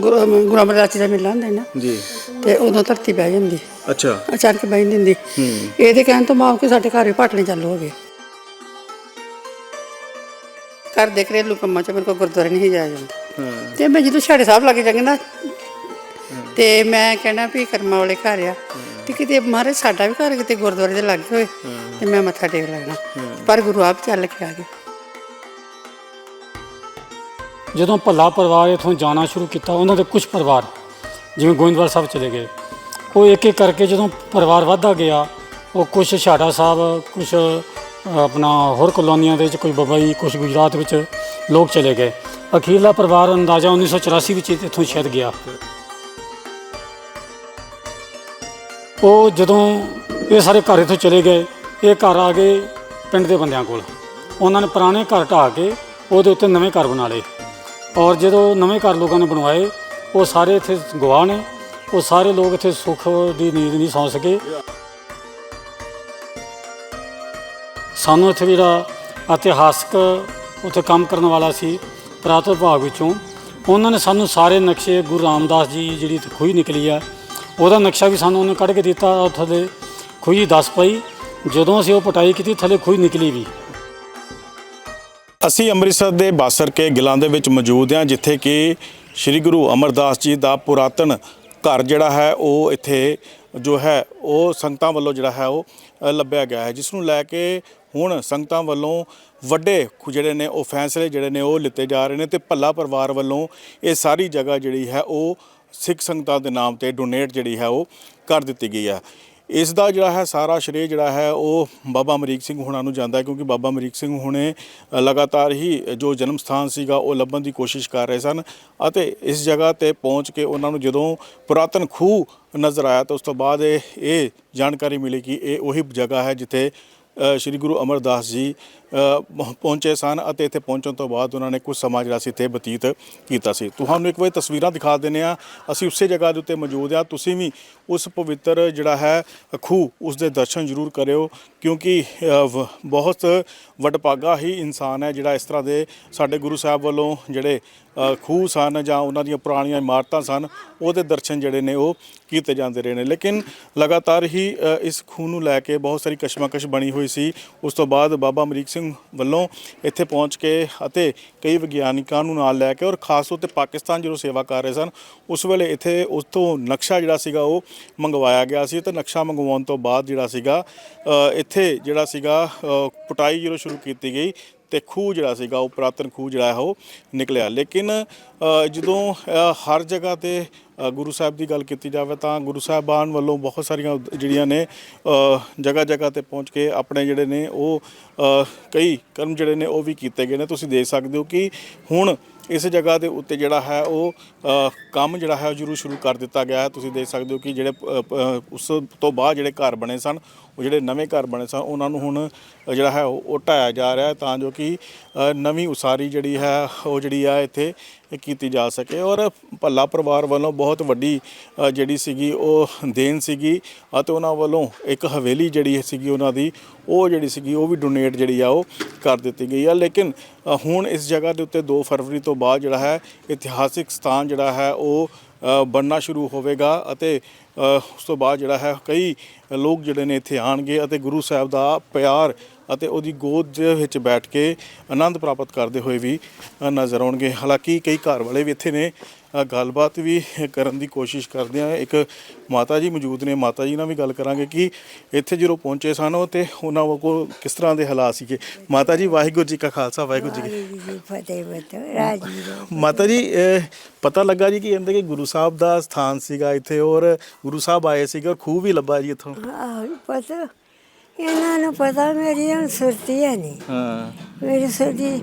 ਗੁਰੂ ਗੁਰੂ ਅਮਰਦਾਸ ਜੀ ਦਾ ਮੇਲਾ ਹੁੰਦਾ ਹੈ ਨਾ ਜੀ। ਤੇ ਉਦੋਂ ਧਰਤੀ ਬਹਿ ਜਾਂਦੀ। ਅੱਛਾ। ਅਚਾਨਕ ਬਹਿ ਨਹੀਂ ਦਿੰਦੀ ਇਹਦੇ ਕਹਿਣ ਤੋਂ ਮਾਂ ਕਿ ਸਾਡੇ ਘਰ ਵੀ ਪਾਟਣੇ ਚਾਲੂ ਹੋ ਗਏ। ਘਰ ਦੇ ਘਰੇਲੂ ਕੰਮਾਂ ਚ ਮੇਰੇ ਕੋਲ ਗੁਰਦੁਆਰੇ ਨਹੀਂ ਜਾਇਆ ਜਾਂਦਾ। ਹਾਂ। ਤੇ ਮੈਂ ਜਦੋਂ ਛਾੜੇ ਸਾਹਿਬ ਲੱਗੇ ਜਾਂਗੇ ਨਾ ਤੇ ਮੈਂ ਕਹਿਣਾ ਵੀ ਕਰਮਾਂ ਵਾਲੇ ਘਰ ਆ। ਤੇ ਕਿਤੇ ਮਹਾਰਾਜ ਸਾਡਾ ਵੀ ਘਰ ਕਿਤੇ ਗੁਰਦੁਆਰੇ ਦੇ ਲੱਗੇ ਹੋਏ ਤੇ ਮੈਂ ਮੱਥਾ ਟੇਕ ਲੈਣਾ। ਪਰ ਗੁਰੂ ਆਪ ਚੱਲ ਕੇ ਆ ਗਏ। ਜਦੋਂ ਭੱਲਾ ਪਰਿਵਾਰ ਇਥੋਂ ਜਾਣਾ ਸ਼ੁਰੂ ਕੀਤਾ, ਉਹਨਾਂ ਦੇ ਕੁਝ ਪਰਿਵਾਰ, ਜਿਵੇਂ ਗੋਇੰਦਵਾਲ ਸਾਹਿਬ ਚਲੇ ਗਏ, ਉਹ ਇੱਕ ਇੱਕ ਕਰਕੇ ਜਦੋਂ ਪਰਿਵਾਰ ਵੱਧਦਾ ਗਿਆ, ਉਹ ਕੁਝ ਛਾੜਾ ਸਾਹਿਬ ਕੁਝ ਆਪਣਾ ਹੋਰ ਕਲੋਨੀਆਂ ਦੇ ਵਿੱਚ, ਕੋਈ ਬਬਈ ਕੁਝ ਗੁਜਰਾਤ ਵਿੱਚ ਲੋਕ ਚਲੇ ਗਏ। ਅਖੀਰਲਾ ਪਰਿਵਾਰ ਅੰਦਾਜ਼ਾ 1984 ਵਿੱਚ ਇੱਥੋਂ ਸ਼ਹਿਰ ਗਿਆ। ਉਹ ਜਦੋਂ ਇਹ ਸਾਰੇ ਘਰ ਇੱਥੋਂ ਚਲੇ ਗਏ, ਇਹ ਘਰ ਆ ਗਏ ਪਿੰਡ ਦੇ ਬੰਦਿਆਂ ਕੋਲ। ਉਹਨਾਂ ਨੇ ਪੁਰਾਣੇ ਘਰ ਢਾਹ ਕੇ ਉਹਦੇ ਉੱਤੇ ਨਵੇਂ ਘਰ ਬਣਾ ਲਏ। ਔਰ ਜਦੋਂ ਨਵੇਂ ਘਰ ਲੋਕਾਂ ਨੇ ਬਣਵਾਏ, ਉਹ ਸਾਰੇ ਇੱਥੇ ਗਵਾਹ ਨੇ, ਉਹ ਸਾਰੇ ਲੋਕ ਇੱਥੇ ਸੁੱਖ ਦੀ ਨੀਂਦ ਨਹੀਂ ਸੌਂ ਸਕੇ। ਸਾਨੂੰ ਇੱਥੇ ਜਿਹੜਾ ਇਤਿਹਾਸਕ ਉੱਥੇ ਕੰਮ ਕਰਨ ਵਾਲਾ ਸੀ ਪੁਰਾਤਨ ਵਿਭਾਗ ਵਿੱਚੋਂ, ਉਹਨਾਂ ਨੇ ਸਾਨੂੰ ਸਾਰੇ ਨਕਸ਼ੇ, ਗੁਰੂ ਰਾਮਦਾਸ ਜੀ ਜਿਹੜੀ ਇੱਥੇ ਖੂਹੀ ਨਿਕਲੀ ਆ, ਉਹਦਾ ਨਕਸ਼ਾ ਵੀ ਸਾਨੂੰ ਉਹਨੇ ਕੱਢ ਕੇ ਦਿੱਤਾ, ਉੱਥੇ ਥੱਲੇ ਖੂਹੀ ਦੱਸ ਪਈ। ਜਦੋਂ ਅਸੀਂ ਉਹ ਪਟਾਈ ਕੀਤੀ, ਥੱਲੇ ਖੂਹੀ ਨਿਕਲੀ ਵੀ। ਅਸੀਂ ਅੰਮ੍ਰਿਤਸਰ ਦੇ ਬਾਸਰ ਕੇ ਗਿਲਾਂ ਦੇ ਵਿੱਚ ਮੌਜੂਦ ਹਾਂ, ਜਿੱਥੇ ਕਿ ਸ੍ਰੀ ਗੁਰੂ ਅਮਰਦਾਸ ਜੀ ਦਾ ਪੁਰਾਤਨ ਘਰ ਜਿਹੜਾ ਹੈ, ਉਹ ਇੱਥੇ ਜੋ ਹੈ, ਉਹ ਸੰਗਤਾਂ ਵੱਲੋਂ ਜਿਹੜਾ ਹੈ, ਉਹ ਲੱਭਿਆ ਗਿਆ ਹੈ, ਜਿਸ ਨੂੰ ਲੈ ਕੇ ਹੁਣ ਸੰਗਤਾਂ ਵੱਲੋਂ ਵੱਡੇ ਖੁ- ਜਿਹੜੇ ਨੇ, ਉਹ ਫੈਸਲੇ ਜਿਹੜੇ ਨੇ, ਉਹ ਲਿੱਤੇ ਜਾ ਰਹੇ ਨੇ ਤੇ ਭੱਲਾ ਪਰਿਵਾਰ ਵੱਲੋਂ ਇਹ ਸਾਰੀ ਜਗ੍ਹਾ ਜਿਹੜੀ ਹੈ, ਉਹ ਸਿੱਖ ਸੰਗਤਾਂ ਦੇ ਨਾਮ ਤੇ ਡੋਨੇਟ ਜਿਹੜੀ ਹੈ, ਉਹ ਕਰ ਦਿੱਤੀ ਗਈ ਹੈ। ਇਸ ਦਾ ਜਿਹੜਾ ਹੈ ਸਾਰਾ ਸ਼੍ਰੇਅ ਜਿਹੜਾ ਹੈ ਉਹ ਬਾਬਾ ਅਮਰੀਕ ਸਿੰਘ ਹੁਣਾਂ ਨੂੰ ਜਾਂਦਾ ਹੈ, ਕਿਉਂਕਿ ਬਾਬਾ ਅਮਰੀਕ ਸਿੰਘ ਹੁਣੇ ਲਗਾਤਾਰ ਹੀ ਜੋ ਜਨਮ ਸਥਾਨ ਸੀਗਾ ਉਹ ਲੱਭਣ ਦੀ ਕੋਸ਼ਿਸ਼ ਕਰ ਰਹੇ ਸਨ ਅਤੇ ਇਸ ਜਗ੍ਹਾ ਤੇ ਪਹੁੰਚ ਕੇ ਉਹਨਾਂ ਨੂੰ ਜਦੋਂ ਪੁਰਾਤਨ ਖੂਹ ਨਜ਼ਰ ਆਇਆ ਤਾਂ ਉਸ ਤੋਂ ਬਾਅਦ ਇਹ ਇਹ ਜਾਣਕਾਰੀ ਮਿਲੀ ਕਿ ਇਹ ਉਹੀ ਜਗ੍ਹਾ ਹੈ ਜਿੱਥੇ ਸ਼੍ਰੀ ਗੁਰੂ ਅਮਰਦਾਸ ਜੀ ਪਹੁੰਚੇ ਸਨ ਅਤੇ ਇੱਥੇ ਪਹੁੰਚਣ ਤੋਂ ਬਾਅਦ ਉਹਨਾਂ ਨੇ ਕੁਝ ਸਮਾਂ ਜਿਹੜਾ ਸੀ ਇੱਥੇ ਬਤੀਤ ਕੀਤਾ ਸੀ। ਤੁਹਾਨੂੰ ਇੱਕ ਵਾਰ ਤਸਵੀਰਾਂ ਦਿਖਾ ਦਿੰਦੇ ਆ ਅਸੀਂ ਉਸੇ ਜਗ੍ਹਾ ਦੇ ਉੱਤੇ ਮੌਜੂਦ ਆ ਤੁਸੀਂ ਵੀ ਉਸ ਪਵਿੱਤਰ ਜਿਹੜਾ ਹੈ, ਖੂਹ, ਉਸ ਦੇ ਦਰਸ਼ਨ ਜ਼ਰੂਰ ਕਰਿਓ, ਕਿਉਂਕਿ ਬਹੁਤ ਵਡਭਾਗਾ ਹੀ ਇਨਸਾਨ ਹੈ ਜਿਹੜਾ ਇਸ ਤਰ੍ਹਾਂ ਦੇ ਸਾਡੇ ਗੁਰੂ ਸਾਹਿਬ ਵੱਲੋਂ ਜਿਹੜੇ ਖੂਹ ਸਨ ਜਾਂ ਉਹਨਾਂ ਦੀਆਂ ਪੁਰਾਣੀਆਂ ਇਮਾਰਤਾਂ ਸਨ, ਉਹਦੇ ਦਰਸ਼ਨ ਜਿਹੜੇ ਨੇ ਉਹ ਕੀਤੇ ਜਾਂਦੇ ਰਹੇ ਨੇ। ਲੇਕਿਨ ਲਗਾਤਾਰ ਹੀ ਇਸ ਖੂਹ ਨੂੰ ਲੈ ਕੇ ਬਹੁਤ ਸਾਰੀ ਕਸ਼ਮਕਸ਼ ਬਣੀ ਹੋਈ ਸੀ। ਉਸ ਤੋਂ ਬਾਅਦ ਬਾਬਾ ਅਮਰੀਕ ਸਿੰਘ ਵੱਲੋਂ ਇੱਥੇ ਪਹੁੰਚ ਕੇ ਅਤੇ ਕਈ ਵਿਗਿਆਨਿਕਾਂ ਨੂੰ ਨਾਲ ਲੈ ਕੇ ਔਰ ਖਾਸ ਤੌਰ ਤੇ ਪਾਕਿਸਤਾਨ ਜਦੋਂ ਸੇਵਾ ਕਰ ਰਹੇ ਸਨ ਉਸ ਵੇਲੇ ਇੱਥੇ ਉਸ ਤੋਂ ਨਕਸ਼ਾ ਜਿਹੜਾ ਸੀਗਾ ਉਹ ਮੰਗਵਾਇਆ ਗਿਆ ਸੀ ਤੇ ਨਕਸ਼ਾ ਮੰਗਵਾਉਣ ਤੋਂ ਬਾਅਦ ਜਿਹੜਾ ਸੀਗਾ ਇੱਥੇ ਜਿਹੜਾ ਸੀਗਾ ਅ, ਪੁਟਾਈ ਜਦੋਂ ਸ਼ੁਰੂ ਕੀਤੀ ਗਈ ਤੇ ਖੂਹ ਜਿਹੜਾ ਸੀਗਾ, ਉਹ ਪੁਰਾਤਨ ਖੂਹ ਜਿਹੜਾ ਹੈ, ਉਹ ਨਿਕਲਿਆ। ਲੇਕਿਨ ਜਦੋਂ ਹਰ ਜਗ੍ਹਾ ਤੇ ਗੁਰੂ ਸਾਹਿਬ ਦੀ ਗੱਲ ਕੀਤੀ ਜਾਵੇ ਤਾਂ ਗੁਰੂ ਸਾਹਿਬਾਨ ਵੱਲੋਂ ਬਹੁਤ ਸਾਰੀਆਂ ਜਿਹੜੀਆਂ ਨੇ ਜਗ੍ਹਾ ਜਗ੍ਹਾ ਤੇ ਪਹੁੰਚ ਕੇ ਆਪਣੇ ਜਿਹੜੇ ਨੇ, ਉਹ ਕਈ ਕਰਮ ਜਿਹੜੇ ਨੇ, ਉਹ ਵੀ ਕੀਤੇ ਗਏ ਨੇ। ਤੁਸੀਂ ਦੇਖ ਸਕਦੇ ਹੋ ਕਿ ਹੁਣ ਇਸ ਜਗ੍ਹਾ ਦੇ ਉੱਤੇ ਜਿਹੜਾ ਹੈ, ਉਹ ਕੰਮ ਜਿਹੜਾ ਹੈ, ਉਹ ਜ਼ਰੂਰ ਸ਼ੁਰੂ ਕਰ ਦਿੱਤਾ ਗਿਆ ਹੈ। ਤੁਸੀਂ ਦੇਖ ਸਕਦੇ ਹੋ ਕਿ ਜਿਹੜੇ ਉਸ ਤੋਂ ਬਾਅਦ ਜਿਹੜੇ ਘਰ ਬਣੇ ਸਨ ਉਹ ਜਿਹੜੇ ਨਵੇਂ ਘਰ ਬਣੇ ਸਨ, ਉਹਨਾਂ ਨੂੰ ਹੁਣ ਜਿਹੜਾ ਹੈ ਉਹ ਢਾਇਆ ਜਾ ਰਿਹਾ ਹੈ ਤਾਂ ਜੋ ਕਿ ਨਵੀਂ ਉਸਾਰੀ ਜਿਹੜੀ ਹੈ ਉਹ ਜਿਹੜੀ ਆ ਇੱਥੇ ਕੀਤੀ ਜਾ ਸਕੇ। ਔਰ ਭੱਲਾ ਪਰਿਵਾਰ ਵੱਲੋਂ ਬਹੁਤ ਵੱਡੀ ਜਿਹੜੀ ਸੀਗੀ ਉਹ ਦੇਣ ਸੀਗੀ ਅਤੇ ਉਹਨਾਂ ਵੱਲੋਂ ਇੱਕ ਹਵੇਲੀ ਜਿਹੜੀ ਸੀਗੀ ਉਹਨਾਂ ਦੀ, ਉਹ ਜਿਹੜੀ ਸੀਗੀ ਉਹ ਵੀ ਡੋਨੇਟ ਜਿਹੜੀ ਆ ਉਹ ਕਰ ਦਿੱਤੀ ਗਈ ਆ। ਲੇਕਿਨ ਹੁਣ ਇਸ ਜਗ੍ਹਾ ਦੇ ਉੱਤੇ 2 ਫਰਵਰੀ ਤੋਂ ਬਾਅਦ ਜਿਹੜਾ ਹੈ ਇਤਿਹਾਸਿਕ ਸਥਾਨ ਜਿਹੜਾ ਹੈ ਉਹ ਬਣਨਾ ਸ਼ੁਰੂ ਹੋਵੇਗਾ ਅਤੇ ਉਸ ਤੋਂ ਬਾਅਦ ਜਿਹੜਾ ਹੈ ਕਈ ਲੋਕ ਜਿਹੜੇ ਨੇ ਇੱਥੇ ਆਣਗੇ ਅਤੇ ਗੁਰੂ ਸਾਹਿਬ ਦਾ ਪਿਆਰ ਅਤੇ ਉਹਦੀ ਗੋਦ ਦੇ ਵਿੱਚ ਬੈਠ ਕੇ ਆਨੰਦ ਪ੍ਰਾਪਤ ਕਰਦੇ ਹੋਏ ਵੀ ਨਜ਼ਰ ਆਉਣਗੇ। ਹਾਲਾਂਕਿ ਕਈ ਘਰ ਵਾਲੇ ਵੀ ਇੱਥੇ ਨੇ ਗੱਲਬਾਤ ਵੀ ਕਰਨ ਦੀ ਕੋਸ਼ਿਸ਼ ਕਰਦੇ ਆ ਇੱਕ ਮਾਤਾ ਜੀ ਮੌਜੂਦ ਨੇ ਮਾਤਾ ਜੀ ਨਾਲ ਵੀ ਗੱਲ ਕਰਾਂਗੇ ਕਿ ਇੱਥੇ ਜਦੋਂ ਪਹੁੰਚੇ ਸਨ ਉਹ ਤੇ ਉਹਨਾਂ ਕੋਲ ਕਿਸ ਤਰ੍ਹਾਂ ਦੇ ਹਾਲਾਤ ਸੀਗੇ? ਮਾਤਾ ਜੀ ਵਾਹਿਗੁਰੂ ਜੀ ਕਾ ਖਾਲਸਾ ਵਾਹਿਗੁਰੂ ਜੀ ਕੀ ਫਤਿਹ। ਮਾਤਾ ਜੀ ਪਤਾ ਲੱਗਾ ਜੀ ਕਿ ਕਹਿੰਦੇ ਕਿ ਗੁਰੂ ਸਾਹਿਬ ਦਾ ਸਥਾਨ ਸੀਗਾ ਇੱਥੇ ਔਰ ਗੁਰੂ ਸਾਹਿਬ ਆਏ ਸੀਗੇ ਔਰ ਖੂਹ ਵੀ ਲੱਭਾ ਜੀ ਇੱਥੋਂ। ਪਤਾ ਇਹਨਾਂ ਨੂੰ ਪਤਾ ਮੇਰੀ ਹੁਣ ਸੁਰਤੀ ਹੈ ਨਹੀਂ ਹਾਂ। ਮੇਰੀ ਸੁਰਤੀ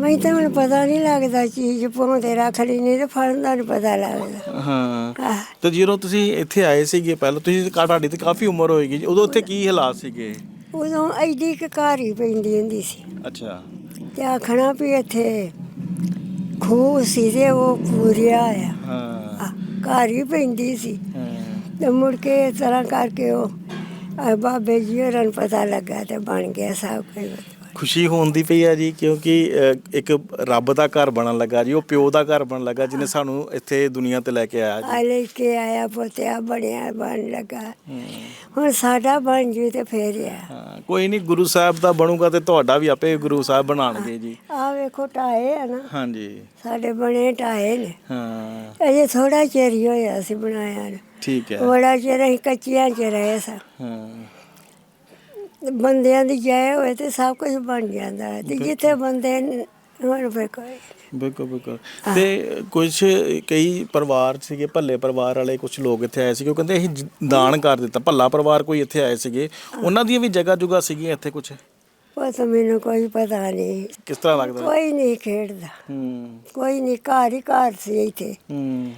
ਮੈਂ ਤਾਂ ਮੈਨੂੰ ਪਤਾ ਨਹੀਂ ਲੱਗਦਾ ਚੀਜ਼ ਪਾਉਂਦੇ ਰੱਖ ਲਈ ਨਹੀਂ ਤੇ ਫੜਨ ਦਾ ਨਹੀਂ ਪਤਾ ਲੱਗਦਾ। ਹਾਂ। ਆਹ। ਤੇ ਜਦੋਂ ਤੁਸੀਂ ਇੱਥੇ ਆਏ ਸੀਗੇ ਪਹਿਲਾਂ ਤੁਸੀਂ ਤਾਂ ਤੁਹਾਡੀ ਤੇ ਕਾਫੀ ਉਮਰ ਹੋਏਗੀ। ਜੀ ਉਦੋਂ ਉੱਥੇ ਕੀ ਹਾਲਾਤ ਸੀਗੇ? ਉਦੋਂ ਐਡੀ ਕੁ ਘਰ ਹੀ ਪੈਂਦੀ ਹੁੰਦੀ ਸੀ। ਅੱਛਾ। ਤੇ ਆਖਣਾ ਵੀ ਇੱਥੇ ਖੂਹ ਸੀ ਤੇ ਉਹ ਪੂਰਿਆ ਆ ਹਾਂ। ਆਹ, ਘਰ ਹੀ ਪੈਂਦੀ ਸੀ। ਹਾਂ। ਤੇ ਮੁੜ ਕੇ ਇਸ ਤਰ੍ਹਾਂ ਕਰਕੇ ਉਹ ਆਹ ਬਾਬੇ ਜੀ ਹੋਰਾਂ ਨੂੰ ਪਤਾ ਲੱਗਾ ਤੇ ਬਣ ਗਿਆ ਸਭ ਕੁਝ। ਖੁਸ਼ੀ ਹੁੰਦੀ ਪਈ ਆ ਜੀ ਕਿਉਂਕਿ ਅ, ਇੱਕ ਰੱਬ ਦਾ ਘਰ ਬਣਨ ਲੱਗਾ ਜੀ ਉਹ ਪਿਓ ਦਾ ਘਰ ਬਣਨ ਲੱਗਾ ਜਿਹਨੇ ਸਾਨੂੰ ਇੱਥੇ ਦੁਨੀਆ ਤੇ ਲੈ ਕੇ ਆਇਆ ਜੀ। ਆ ਲੈ ਕੇ ਆਇਆ ਪੋਤਿਆ ਬਣਿਆ ਬਣ ਲੱਗਾ। ਹੁਣ ਸਾਡਾ ਬਣ ਜੂ ਤੇ ਫੇਰ ਆ। ਹਾਂ ਕੋਈ ਨਹੀਂ ਗੁਰੂ ਸਾਹਿਬ ਦਾ ਬਣੂਗਾ ਤੇ ਤੁਹਾਡਾ ਵੀ ਆਪੇ ਗੁਰੂ ਸਾਹਿਬ ਬਣਾਣਗੇ ਜੀ। ਆ ਵੇਖੋ ਟਾਏ ਆ ਨਾ। ਹਾਂਜੀ। ਸਾਡੇ ਬਣੇ ਟਾਏ ਨੇ। ਹਾਂ। ਅਜੇ ਥੋੜਾ ਚਿਰ ਹੀ ਹੋਇਆ ਸੀ ਬਣਾਇਆ ਨੂੰ। ਠੀਕ ਹੈ। ਬੜਾ ਚਿਰ ਅਸੀਂ ਕੱਚੀਆਂ ਚ ਰਹੇ ਸਾਂ। ਹਾਂ। ਬੰਦਿਆਂ ਦੀ ਜੈ ਹੋਏ ਤੇ ਸਭ ਕੁਝ ਬਣ ਜਾਂਦਾ ਹੈ। ਤੇ ਜਿੱਥੇ ਬੰਦੇ ਹੁਣ ਕੋਈ ਬਿਲਕੁਲ ਬਿਲਕੁਲ। ਤੇ ਕੁਝ ਕਈ ਪਰਿਵਾਰ ਸੀਗੇ ਭੱਲੇ ਪਰਿਵਾਰ ਵਾਲੇ ਕੁਝ ਲੋਕ ਇੱਥੇ ਆਏ ਸੀਗੇ ਉਹ ਕਹਿੰਦੇ ਅਸੀਂ ਦਾਨ ਕਰ ਦਿੱਤਾ। ਭੱਲਾ ਪਰਿਵਾਰ ਕੋਈ ਇੱਥੇ ਆਏ ਸੀਗੇ। ਉਹਨਾਂ ਦੀਆਂ ਵੀ ਜਗ੍ਹਾ ਜੁਗਾ ਸੀਗੀਆਂ ਇੱਥੇ ਕੁਝ ਤਾਂ ਮੈਨੂੰ ਕੋਈ ਪਤਾ ਨਹੀਂ। ਕਿਸ ਤਰ੍ਹਾਂ ਲੱਗਦਾ? ਕੋਈ ਨਹੀਂ ਖੇਡਦਾ। ਹੂੰ। ਕੋਈ ਨਹੀਂ ਘਰ ਹੀ ਘਰ ਸੀ ਇੱਥੇ। ਹੂੰ।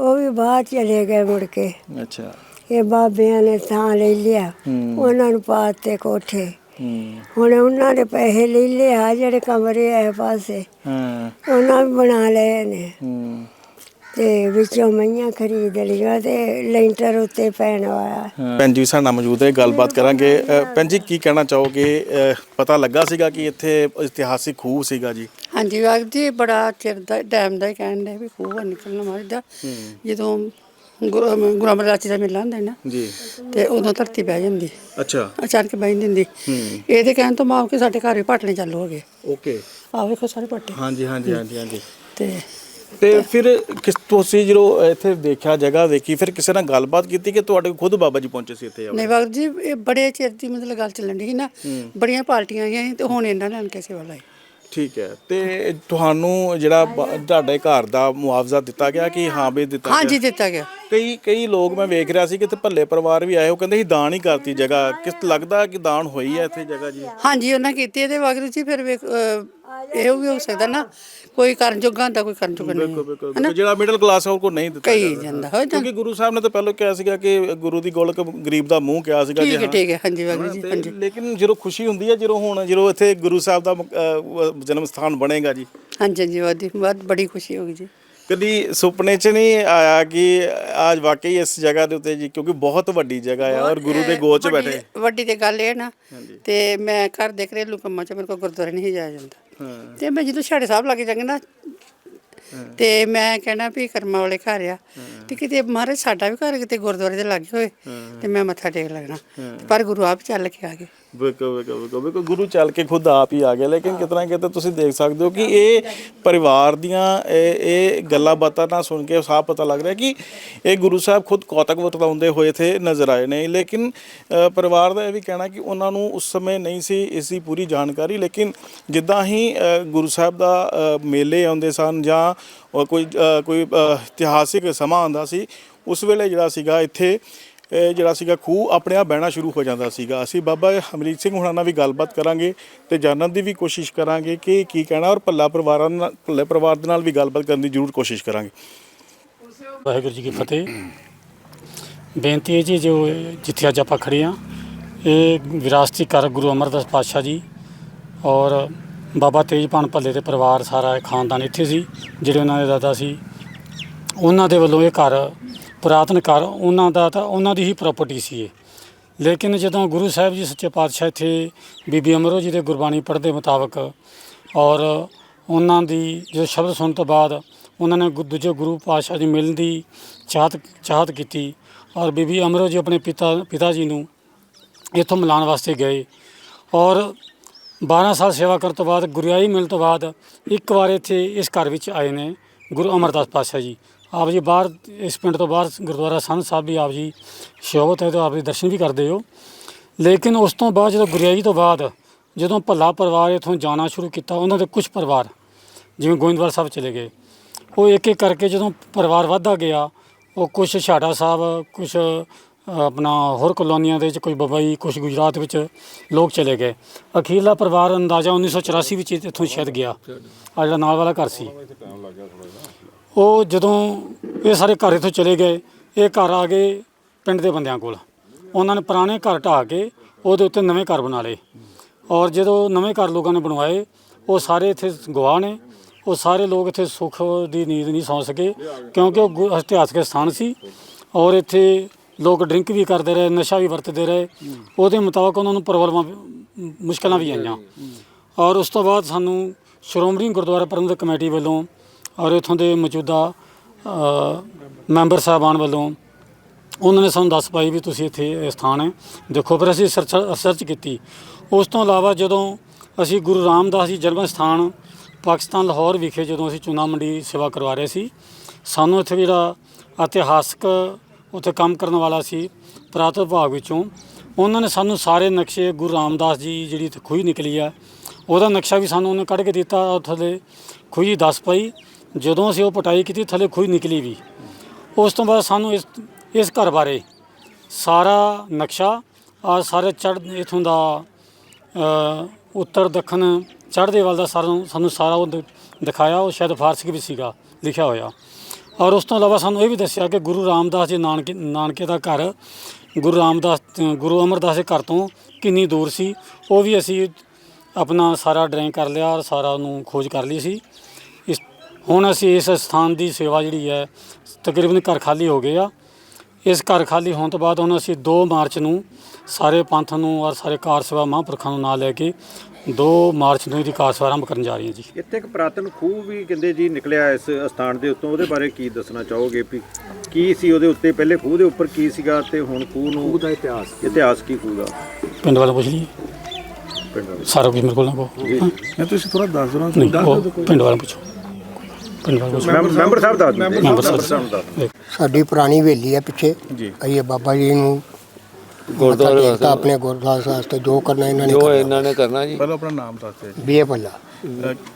ਉਹ ਵੀ ਬਾਹਰ ਚਲੇ ਗਏ ਮੁੜ ਕੇ। ਅੱਛਾ। ਇਹ ਬਾਬਿਆਂ ਨੇ ਥਾਂ ਲੈ ਲਿਆ। ਉਹਨਾਂ ਨੂੰ ਪਾਤੇ ਕੋਠੇ। ਹੁਣ ਉਹਨਾਂ ਨੇ ਪੈਸੇ ਲੈ ਲਿਆ ਜਿਹੜੇ ਕਮਰੇ ਆ ਪਾਸੇ। ਹਾਂ। ਉਹਨਾਂ ਵੀ ਬਣਾ ਲਏ ਨੇ। ਤੇ ਵਿੱਚੋਂ ਮਈਆਂ ਖਰੀਦ ਲਈਆਂ ਤੇ ਲੈਂਟਰ ਉੱਤੇ ਪੈਣ ਵਾਲਾ। ਭੈਣ ਜੀ ਸਾਡੇ ਨਾਲ ਮੌਜੂਦ ਹੈ ਗੱਲਬਾਤ ਕਰਾਂਗੇ। ਭੈਣ ਜੀ ਕੀ ਕਹਿਣਾ ਚਾਹੋਗੇ? ਪਤਾ ਲੱਗਾ ਸੀਗਾ ਕਿ ਇੱਥੇ ਇਤਿਹਾਸਿਕ ਖੂਹ ਸੀਗਾ ਜੀ? ਹਾਂਜੀ ਵਾਹਿਗੁਰੂ ਜੀ ਬੜਾ ਚਿਰ ਦਾ ਟਾਈਮ ਦਾ ਹੀ ਕਹਿਣ ਦੇ ਵੀ ਖੂਹ ਆ ਨਿਕਲਣਾ ਮਾਰਦਾ ਜਦੋਂ ਗੁਰੂ ਗੁਰੂ ਅਮਰਦਾਸ ਜੀ ਦਾ ਮੇਲਾ ਹੁੰਦਾ ਹੈ ਨਾ ਜੀ। ਤੇ ਉਦੋਂ ਧਰਤੀ ਬਹਿ ਜਾਂਦੀ। ਅੱਛਾ। ਅਚਾਨਕ ਬਹਿ ਨਹੀਂ ਦਿੰਦੀ। ਹੂੰ। ਇਹਦੇ ਕਹਿਣ ਤੋਂ ਮਾਂ ਕੇ ਸਾਡੇ ਘਰ ਵੀ ਪਾਟਣੇ ਚਾਲੂ ਹੋ ਗਏ। ਓਕੇ। ਆ ਵੇਖੋ ਸਾਰੇ ਪਾਟੇ ਹਾਂਜੀ ਹਾਂਜੀ ਹਾਂਜੀ ਹਾਂਜੀ। ਤੇ ਤੇ ਫਿਰ ਕਿਸ ਤੁਸੀਂ ਜਦੋਂ ਇੱਥੇ ਦੇਖਿਆ ਜਗ੍ਹਾ ਦੇਖੀ ਫਿਰ ਕਿਸੇ ਨਾਲ ਗੱਲਬਾਤ ਕੀਤੀ ਕਿ ਤੁਹਾਡੇ ਕੋਲ ਖੁਦ ਬਾਬਾ ਜੀ ਪਹੁੰਚੇ ਸੀ ਇੱਥੇ ਨਹੀਂ ਵਾਹਿਗੁਰੂ ਜੀ ਇਹ ਬੜੇ ਚਿਰ ਦੀ ਮਤਲਬ ਗੱਲ ਚੱਲਣ ਦੀ ਨਾ। ਬੜੀਆਂ ਪਾਰਟੀਆਂ ਆਈਆਂ ਸੀ ਤੇ ਹੁਣ ਇਹਨਾਂ ਨੇ ਆਣ ਕੇ ਸੇਵਾ ਲਾਈ। ਠੀਕ ਹੈ। ਤੇ ਤੁਹਾਨੂੰ ਜਿਹੜਾ ਬ- ਤੁਹਾਡੇ ਘਰ ਦਾ ਮੁਆਵਜ਼ਾ ਦਿੱਤਾ ਗਿਆ ਕਿ ਹਾਂ ਵੀ ਦਿੱਤਾ ਹਾਂਜੀ ਗਿਆ ਦਿੱਤਾ ਗਿਆ। ਕਈ ਕਈ ਲੋਕ ਮੈਂ ਵੇਖ ਰਿਹਾ ਸੀ ਕਿ ਇੱਥੇ ਭੱਲੇ ਪਰਿਵਾਰ ਵੀ ਆਏ ਉਹ ਕਹਿੰਦੇ ਸੀ ਦਾਨ ਹੀ ਕਰਤੀ ਜਗ੍ਹਾ। ਕਿਸ ਲੱਗਦਾ ਕਿ ਦਾਨ ਹੋਈ ਹੈ ਇੱਥੇ ਜਗ੍ਹਾ ਜੀ? ਹਾਂਜੀ ਉਹਨਾਂ ਕੀਤੀ ਇਹਦੇ ਵਾਹਿਗੁਰੂ ਜੀ ਫਿਰ ਵੇਖ ਅਹ, ਇਹੋ ਵੀ ਹੋ ਸਕਦਾ ਨਾ ਕੋਈ ਕਰਨ ਜੋਗਾ ਹੁੰਦਾ ਕੋਈ ਕਰਨ ਜੋਗਾ ਨਹੀਂ। ਜਿਹੜਾ ਮਿਡਲ ਕਲਾਸ ਹੈ ਉਹ ਕੋ ਨਹੀਂ ਦਿੱਤਾ ਜਾਂਦਾ। ਹੋ ਕਿਉਂਕਿ ਗੁਰੂ ਸਾਹਿਬ ਨੇ ਤਾਂ ਪਹਿਲਾਂ ਕਿਹਾ ਸੀਗਾ ਕਿ ਗੁਰੂ ਦੀ ਗੋਲਕ ਗਰੀਬ ਦਾ ਮੂੰਹ ਕਿਹਾ ਸੀਗਾ ਠੀਕ ਹੈ ਹਾਂ। ਠੀਕ ਹੈ। ਹਾਂਜੀ ਵਾਹਿਗੁਰੂ ਜੀ ਤੇ ਹਾਂਜੀ। ਲੇਕਿਨ ਜਦੋਂ ਖੁਸ਼ੀ ਹੁੰਦੀ ਹੈ ਜਦੋਂ ਹੁਣ ਜਦੋਂ ਇੱਥੇ ਗੁਰੂ ਸਾਹਿਬ ਦਾ ਜਨਮ ਸਥਾਨ ਬਣੇਗਾ ਜੀ। ਹਾਂਜੀ ਹਾਂਜੀ ਵਾਦੀ ਬਹੁਤ ਬੜੀ ਖੁਸ਼ੀ ਹੋਗੀ ਜੀ। ਕਦੀ ਸੁਪਨੇ 'ਚ ਨਹੀਂ ਆਇਆ ਕਿ ਅੱਜ ਵਾਕਈ ਇਸ ਜਗ੍ਹਾ ਦੇ ਉੱਤੇ ਜੀ ਕਿਉਂਕਿ ਬਹੁਤ ਵੱਡੀ ਜਗ੍ਹਾ ਹੈ ਔਰ ਗੁਰੂ ਦੇ ਗੋਚ 'ਚ ਵੱਡੀ- ਬੈਠੇ। ਵੱਡੀ ਤੇ ਗੱਲ ਇਹ ਨਾ ਤੇ ਮੈਂ ਘਰ ਦੇਖ ਰਿਹਾ ਕੰਮਾਂ ਚ ਮੇਰੇ ਕੋਲ ਗੁਰਦੁਆਰੇ ਨਹੀਂ ਜਾਇਆ ਜਾਂਦਾ। ਹਾਂ। ਤੇ ਮੈਂ ਜਦੋਂ ਛਾੜੇ ਸਾਹਿਬ ਲੱਗ ਜਾਂਗੇ ਨਾ ਤੇ ਮੈਂ ਕਹਿਣਾ ਵੀ ਕਰਮਾਂ ਵਾਲੇ ਘਰ ਆ। ਤੇ ਕਿਤੇ ਮਹਾਰਾਜ ਸਾਡਾ ਵੀ ਘਰ ਕਿਤੇ ਗੁਰਦੁਆਰੇ ਦੇ ਲੱਗੇ ਹੋਏ ਤੇ ਮੈਂ ਮੱਥਾ ਟੇਕ ਲੱਗਣਾ। ਪਰ ਗੁਰੂ ਆਪ ਚੱਲ ਕੇ ਆ ਗਏ। ਬਿਲਕੁਲ ਬਿਲਕੁਲ ਬਿਲਕੁਲ ਬਿਲਕੁਲ, ਗੁਰੂ ਚੱਲ ਕੇ ਖੁਦ ਆਪ ਹੀ ਆ ਗਿਆ ਲੇਕਿਨ ਕਿਤਨਾ ਕਿਤੇ ਤੁਸੀਂ ਦੇਖ ਸਕਦੇ ਹੋ ਕਿ ਇਹ ਪਰਿਵਾਰ ਦੀਆਂ ਇਹ ਗੱਲਾਂ ਬਾਤਾਂ ਨਾਲ ਸੁਣ ਕੇ ਸਾਫ਼ ਪਤਾ ਲੱਗ ਰਿਹਾ ਕਿ ਇਹ ਗੁਰੂ ਸਾਹਿਬ ਖੁਦ ਕੌਤਕ ਵਰਤਾਉਂਦੇ ਹੋਏ ਥੇ ਨਜ਼ਰ ਆਏ ਨੇ। ਲੇਕਿਨ ਪਰਿਵਾਰ ਦਾ ਇਹ ਵੀ ਕਹਿਣਾ ਕਿ ਉਹਨਾਂ ਨੂੰ ਉਸ ਸਮੇਂ ਨਹੀਂ ਸੀ ਇਸ ਦੀ ਪੂਰੀ ਜਾਣਕਾਰੀ। ਲੇਕਿਨ ਜਿੱਦਾਂ ਹੀ ਗੁਰੂ ਸਾਹਿਬ ਦਾ ਮੇਲੇ ਆਉਂਦੇ ਸਨ ਜਾਂ ਅ, ਕੋਈ ਕੋਈ ਇਤਿਹਾਸਿਕ ਸਮਾਂ ਆਉਂਦਾ ਸੀ ਉਸ ਵੇਲੇ ਜਿਹੜਾ ਸੀਗਾ ਇੱਥੇ ਇਹ ਜਿਹੜਾ ਸੀਗਾ ਖੂਹ ਆਪਣੇ ਆਪ ਬਹਿਣਾ ਸ਼ੁਰੂ ਹੋ ਜਾਂਦਾ ਸੀਗਾ। ਅਸੀਂ ਬਾਬਾ ਅਮਰੀਕ ਸਿੰਘ ਹੁਣਾਂ ਨਾਲ ਵੀ ਗੱਲਬਾਤ ਕਰਾਂਗੇ ਤੇ ਜਾਣਨ ਦੀ ਵੀ ਕੋਸ਼ਿਸ਼ ਕਰਾਂਗੇ ਕਿ ਕੀ ਕਹਿਣਾ ਔਰ ਭੱਲਾ ਪਰਿਵਾਰਾਂ ਨਾਲ ਭੱਲੇ ਪਰਿਵਾਰ ਦੇ ਨਾਲ ਵੀ ਗੱਲਬਾਤ ਕਰਨ ਦੀ ਜ਼ਰੂਰ ਕੋਸ਼ਿਸ਼ ਕਰਾਂਗੇ। ਵਾਹਿਗੁਰੂ ਜੀ ਕੀ ਫਤਿਹ। ਬੇਨਤੀ ਹੈ ਜੀ ਜੋ ਜਿੱਥੇ ਅੱਜ ਆਪਾਂ ਖੜੇ ਹਾਂ ਇਹ ਵਿਰਾਸਤੀ ਘਰ ਗੁਰੂ ਅਮਰਦਾਸ ਪਾਤਸ਼ਾਹ ਜੀ ਔਰ ਬਾਬਾ ਤੇਜਪਾਨ ਭੱਲੇ ਦੇ ਪਰਿਵਾਰ ਸਾਰਾ ਖਾਨਦਾਨ ਇੱਥੇ ਸੀ, ਜਿਹੜੇ ਉਹਨਾਂ ਦੇ ਦਾਦਾ ਸੀ। ਉਹਨਾਂ ਦੇ ਵੱਲੋਂ ਇਹ ਘਰ, ਪੁਰਾਤਨ ਘਰ, ਉਹਨਾਂ ਦਾ ਤਾਂ ਉਹਨਾਂ ਦੀ ਹੀ ਪ੍ਰਾਪਰਟੀ ਸੀ ਇਹ। ਲੇਕਿਨ ਜਦੋਂ ਗੁਰੂ ਸਾਹਿਬ ਜੀ ਸੱਚੇ ਪਾਤਸ਼ਾਹ ਇੱਥੇ ਬੀਬੀ ਅਮਰੋ ਜੀ ਦੇ ਗੁਰਬਾਣੀ ਪੜ੍ਹਨ ਦੇ ਮੁਤਾਬਕ ਔਰ ਉਹਨਾਂ ਦੀ ਜੋ ਸ਼ਬਦ ਸੁਣਨ ਤੋਂ ਬਾਅਦ ਉਹਨਾਂ ਨੇ ਗੁ- ਦੂਜੇ ਗੁਰੂ ਪਾਤਸ਼ਾਹ ਜੀ ਮਿਲਣ ਦੀ ਚਾਹਤ ਚਾਹਤ ਕੀਤੀ ਔਰ ਬੀਬੀ ਅਮਰੋ ਜੀ ਆਪਣੇ ਪਿਤਾ ਪਿਤਾ ਜੀ ਨੂੰ ਇੱਥੋਂ ਮਿਲਾਉਣ ਵਾਸਤੇ ਗਏ। ਔਰ 12 ਸਾਲ ਸੇਵਾ ਕਰਨ ਤੋਂ ਬਾਅਦ, ਗੁਰਿਆਈ ਮਿਲਣ ਤੋਂ ਬਾਅਦ ਇੱਕ ਵਾਰ ਇੱਥੇ ਇਸ ਘਰ ਵਿੱਚ ਆਏ ਨੇ ਗੁਰੂ ਅਮਰਦਾਸ ਪਾਤਸ਼ਾਹ ਜੀ। ਆਪ ਜੀ ਬਾਹਰ, ਇਸ ਪਿੰਡ ਤੋਂ ਬਾਹਰ ਗੁਰਦੁਆਰਾ ਸੰਤ ਸਾਹਿਬ ਵੀ ਆਪ ਜੀ ਸ਼ੋਭਤ ਹੈ ਤਾਂ ਆਪ ਜੀ ਦਰਸ਼ਨ ਵੀ ਕਰਦੇ ਹੋ। ਲੇਕਿਨ ਉਸ ਤੋਂ ਬਾਅਦ ਜਦੋਂ ਗੁਰਿਆਈ ਤੋਂ ਬਾਅਦ ਜਦੋਂ ਭੱਲਾ ਪਰਿਵਾਰ ਇੱਥੋਂ ਜਾਣਾ ਸ਼ੁਰੂ ਕੀਤਾ, ਉਹਨਾਂ ਦੇ ਕੁਝ ਪਰਿਵਾਰ, ਜਿਵੇਂ ਗੋਇੰਦਵਾਲ ਸਾਹਿਬ ਚਲੇ ਗਏ। ਉਹ ਇੱਕ ਇੱਕ ਕਰਕੇ ਜਦੋਂ ਪਰਿਵਾਰ ਵੱਧਦਾ ਗਿਆ, ਉਹ ਕੁਝ ਛਾੜਾ ਸਾਹਿਬ ਕੁਝ ਆਪਣਾ ਹੋਰ ਕਲੋਨੀਆਂ ਦੇ ਵਿੱਚ ਕੋਈ ਬੰਬਈ ਕੁਝ ਗੁਜਰਾਤ ਵਿੱਚ ਲੋਕ ਚਲੇ ਗਏ। ਅਖੀਰਲਾ ਪਰਿਵਾਰ ਅੰਦਾਜ਼ਾ 1984 ਵਿੱਚ ਇੱਥੋਂ ਸ਼ਾਇਦ ਗਿਆ। ਆ ਜਿਹੜਾ ਨਾਲ ਵਾਲਾ ਘਰ ਸੀ। ਉਹ ਜਦੋਂ ਇਹ ਸਾਰੇ ਘਰ ਇੱਥੋਂ ਚਲੇ ਗਏ, ਇਹ ਘਰ ਆ ਗਏ ਪਿੰਡ ਦੇ ਬੰਦਿਆਂ ਕੋਲ। ਉਹਨਾਂ ਨੇ ਪੁਰਾਣੇ ਘਰ ਢਾਹ ਕੇ ਉਹਦੇ ਉੱਤੇ ਨਵੇਂ ਘਰ ਬਣਾ ਲਏ। ਔਰ ਜਦੋਂ ਨਵੇਂ ਘਰ ਲੋਕਾਂ ਨੇ ਬਣਵਾਏ, ਉਹ ਸਾਰੇ ਇੱਥੇ ਗਵਾਹ ਨੇ। ਉਹ ਸਾਰੇ ਲੋਕ ਇੱਥੇ ਸੁੱਖ ਦੀ ਨੀਂਦ ਨਹੀਂ ਸੌਂ ਸਕੇ, ਕਿਉਂਕਿ ਉਹ ਗੁ- ਇਤਿਹਾਸਕ ਸਥਾਨ ਸੀ। ਔਰ ਇੱਥੇ ਲੋਕ ਡਰਿੰਕ ਵੀ ਕਰਦੇ ਰਹੇ ਨਸ਼ਾ ਵੀ ਵਰਤਦੇ ਰਹੇ। ਉਹਦੇ ਮੁਤਾਬਕ ਉਹਨਾਂ ਨੂੰ ਪ੍ਰੋਬਲਮਾਂ ਵੀ- ਮੁਸ਼ਕਲਾਂ ਵੀ ਆਈਆਂ। ਔਰ ਉਸ ਤੋਂ ਬਾਅਦ ਸਾਨੂੰ ਸ਼੍ਰੋਮਣੀ ਗੁਰਦੁਆਰਾ ਪ੍ਰਬੰਧਕ ਕਮੇਟੀ ਵੱਲੋਂ ਔਰ ਇੱਥੋਂ ਦੇ ਮੌਜੂਦਾ ਅ, ਮੈਂਬਰ ਸਾਹਿਬਾਨ ਵੱਲੋਂ ਉਹਨਾਂ ਨੇ ਸਾਨੂੰ ਦੱਸ ਪਾਈ ਵੀ ਤੁਸੀਂ ਇੱਥੇ ਇਹ ਸਥਾਨ ਹੈ। ਦੇਖੋ ਫਿਰ ਅਸੀਂ ਸਰਚ ਸਰਚ ਕੀਤੀ। ਉਸ ਤੋਂ ਇਲਾਵਾ ਜਦੋਂ ਅਸੀਂ ਗੁਰੂ ਰਾਮਦਾਸ ਜੀ ਜਨਮ ਸਥਾਨ ਪਾਕਿਸਤਾਨ ਲਾਹੌਰ ਵਿਖੇ ਜਦੋਂ ਅਸੀਂ ਚੂਨਾ ਮੰਡੀ ਸੇਵਾ ਕਰਵਾ ਰਹੇ ਸੀ ਸਾਨੂੰ ਇੱਥੇ ਜਿਹੜਾ ਇਤਿਹਾਸਕ ਉੱਥੇ ਕੰਮ ਕਰਨ ਵਾਲਾ ਸੀ ਪੁਰਾਤਨ ਵਿਭਾਗ ਵਿੱਚੋਂ। ਉਹਨਾਂ ਨੇ ਸਾਨੂੰ ਸਾਰੇ ਨਕਸ਼ੇ, ਗੁਰੂ ਰਾਮਦਾਸ ਜੀ ਜਿਹੜੀ ਇੱਥੇ ਖੂਹੀ ਨਿਕਲੀ ਆ, ਉਹਦਾ ਨਕਸ਼ਾ ਵੀ ਸਾਨੂੰ ਉਹਨੇ ਕੱਢ ਕੇ ਦਿੱਤਾ ਥੱਲੇ ਖੂਹੀ ਦੱਸ ਪਈ। ਜਦੋਂ ਅਸੀਂ ਉਹ ਪਟਾਈ ਕੀਤੀ, ਥੱਲੇ ਖੂਹੀ ਨਿਕਲੀ ਵੀ। ਉਸ ਤੋਂ ਬਾਅਦ ਸਾਨੂੰ ਇਸ ਇਸ ਘਰ ਬਾਰੇ ਸਾਰਾ ਨਕਸ਼ਾ ਔਰ ਸਾਰੇ ਚੜ੍ਹ, ਇਥੋਂ ਦਾ ਉੱਤਰ, ਦੱਖਣ, ਚੜ੍ਹਦੇ ਵੱਲ ਦਾ ਸਾਨੂੰ ਸਾਨੂੰ ਸਾਰਾ ਉਹ ਦਿਖਾਇਆ। ਉਹ ਸ਼ਾਇਦ ਫਾਰਸੀ ਵਿੱਚ ਸੀਗਾ, ਲਿਖਿਆ ਹੋਇਆ। ਔਰ ਉਸ ਤੋਂ ਇਲਾਵਾ ਸਾਨੂੰ ਇਹ ਵੀ ਦੱਸਿਆ ਕਿ ਗੁਰੂ ਰਾਮਦਾਸ ਜੀ ਨਾਨਕੇ ਨਾਨਕੇ ਦਾ ਘਰ, ਗੁਰੂ ਰਾਮਦਾਸ, ਗੁਰੂ ਅਮਰਦਾਸ ਦੇ ਘਰ ਤੋਂ ਕਿੰਨੀ ਦੂਰ ਸੀ। ਉਹ ਵੀ ਅਸੀਂ ਆਪਣਾ ਸਾਰਾ ਡਰਾਇੰਗ ਕਰ ਲਿਆ ਔਰ ਸਾਰਾ ਉਹਨੂੰ ਖੋਜ ਕਰ ਲਈ ਸੀ। ਇਸ, ਹੁਣ ਅਸੀਂ ਇਸ ਸਥਾਨ ਦੀ ਸੇਵਾ ਜਿਹੜੀ ਹੈ, ਤਕਰੀਬਨ ਘਰ ਖਾਲੀ ਹੋ ਗਏ ਆ। ਇਸ ਘਰ ਖਾਲੀ ਹੋਣ ਤੋਂ ਬਾਅਦ ਹੁਣ ਅਸੀਂ 2 ਮਾਰਚ ਨੂੰ ਸਾਰੇ ਪੰਥ ਨੂੰ ਔਰ ਸਾਰੇ ਕਾਰ ਸੇਵਾ ਮਹਾਂਪੁਰਖਾਂ ਨੂੰ ਨਾਲ ਲੈ ਕੇ 2 ਮਾਰਚ ਨੂੰ ਇਹਦੀ ਕਾਰ ਸੇਵਾ ਆਰੰਭ ਕਰਨ ਜਾ ਰਹੀ ਹੈ ਜੀ। ਇੱਥੇ ਇੱਕ ਪ੍ਰਾਤਨ ਖੂਹ ਵੀ ਕਹਿੰਦੇ ਜੀ ਨਿਕਲਿਆ ਇਸ ਸਥਾਨ ਦੇ ਉੱਤੋਂ। ਉਹਦੇ ਬਾਰੇ ਕੀ ਦੱਸਣਾ ਚਾਹੋਗੇ ਵੀ ਕੀ ਸੀ ਉਹਦੇ ਉੱਤੇ? ਪਹਿਲੇ ਖੂਹ ਦੇ ਉੱਪਰ ਕੀ ਸੀਗਾ ਤੇ ਹੁਣ ਖੂਹ ਨੂੰ ਖੂਹ ਦਾ ਇਤਿਹਾਸ। ਇਤਿਹਾਸ ਕੀ ਖੂਹ ਦਾ? ਪਿੰਡ ਵਾਲਾ ਪੁੱਛ ਲਈਏ। ਪਿੰਡ ਦਾ ਸਾਰਾ ਕੁਝ ਮੇਰੇ ਕੋਲ ਨਾ ਕੋ ਮੈਂ ਤੁਸੀਂ ਥੋੜਾ ਦੱਸ ਦਿਓ ਨਹੀਂ ਉਹ ਪਿੰਡ ਵਾਲਾ ਪੁੱਛੋ। ਪਿੰਡ ਵਾਲਾ ਪੁੱਛੋ। ਮੈਂਬਰ ਮੈਂਬਰ ਸਾਹਿਬ ਦੱਸ ਦਿੰਦੇ ਮੈਂਬਰ ਸਾਹਿਬ ਦਿੰਦੇ। ਸਾਡੀ ਪੁਰਾਣੀ ਹਵੇਲੀ ਹੈ ਪਿੱਛੇ। ਜੀ। ਅਸੀਂ ਬਾਬਾ ਜੀ ਨੂੰ ਗੁਰਦੁਆਰੇ ਮੱਥਾ ਟੇਕਤਾ ਆਪਣੇ ਗੁਰਦੁਆਰੇ ਵਾਸਤੇ ਜੋ ਕਰਨਾ ਇਹਨਾਂ ਨੇ ਜੋ ਕਰਨਾ। ਇਹਨਾਂ ਨੇ ਕਰਨਾ ਜੀ। ਪਹਿਲਾਂ ਆਪਣਾ ਨਾਮ ਦੱਸ ਦਿਓ ਜੀ। ਬੀਏ ਪੱਲਾ